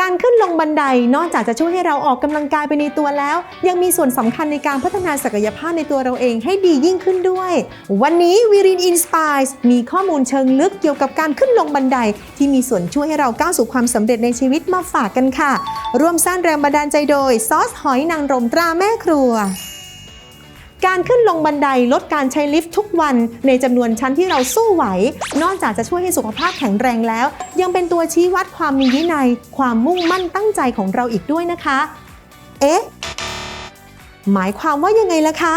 การขึ้นลงบันไดนอกจากจะช่วยให้เราออกกำลังกายไปในตัวแล้ว ยังมีส่วนสำคัญในการพัฒนาศักยภาพในตัวเราเองให้ดียิ่งขึ้นด้วย วันนี้วีรินอินสปายมีข้อมูลเชิงลึกเกี่ยวกับการขึ้นลงบันได ที่มีส่วนช่วยให้เราก้าวสู่ความสำเร็จในชีวิตมาฝากกันค่ะ ร่วมสร้างแรงบันดาลใจโดยซอสหอยนางรมตราแม่ครัว การขึ้นลงบันไดลดการใช้ลิฟต์ทุกวัน ในจำนวนชั้นที่เราสู้ไหว นอกจากจะช่วยให้สุขภาพแข็งแรงแล้ว ยังเป็นตัวชี้วัดความมีวินัย ความมุ่งมั่นตั้งใจของเราอีกด้วยนะคะ เอ๊ะ หมายความว่ายังไงล่ะคะ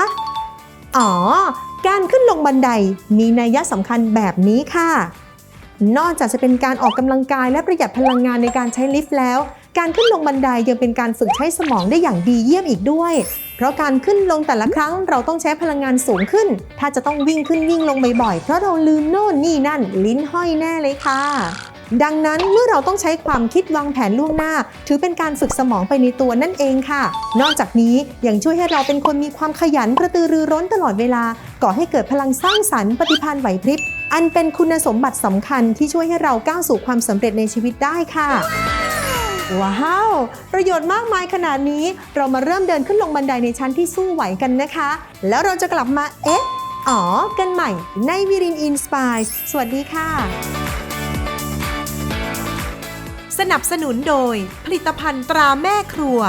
อ๋อ การขึ้นลงบันไดมีนัยสำคัญแบบนี้ค่ะ นอกจากจะเป็นการออกกำลังกายและประหยัดพลังงานในการใช้ลิฟต์แล้ว การขึ้นลงบันไดยังเป็นการฝึกใช้สมองได้อย่างดีเยี่ยมอีกด้วย เพราะการขึ้นลงแต่ละครั้งเราต้องใช้พลังงานสูงขึ้น ถ้าจะต้องวิ่งขึ้นวิ่งลงบ่อยๆ เพราะเราลืมโน่นนี่นั่น ลิ้นห้อยแน่เลยค่ะ ดังนั้นเมื่อเราต้องใช้ความคิดวางแผนล่วงหน้า ถือเป็นการฝึกสมองไปในตัวนั่นเองค่ะ นอกจากนี้ยังช่วยให้เราเป็นคนมีความขยันกระตือรือร้นตลอดเวลา ก่อให้เกิดพลังสร้างสรรค์ปฏิภาณไหวพริบอันเป็นคุณสมบัติสำคัญที่ช่วยให้เราก้าวสู่ความสำเร็จในชีวิตได้ค่ะ ว้าว ประโยชน์มากมายขนาดนี้ เรามาเริ่มเดินขึ้นลงบันไดในชั้นที่สู้ไหวกันนะคะ แล้วเราจะกลับมา เอ๊ะ อ๋อ กันใหม่ในวิรินอินสปายสวัสดีค่ะ สนับสนุนโดย ผลิตภัณฑ์ตราแม่ครัว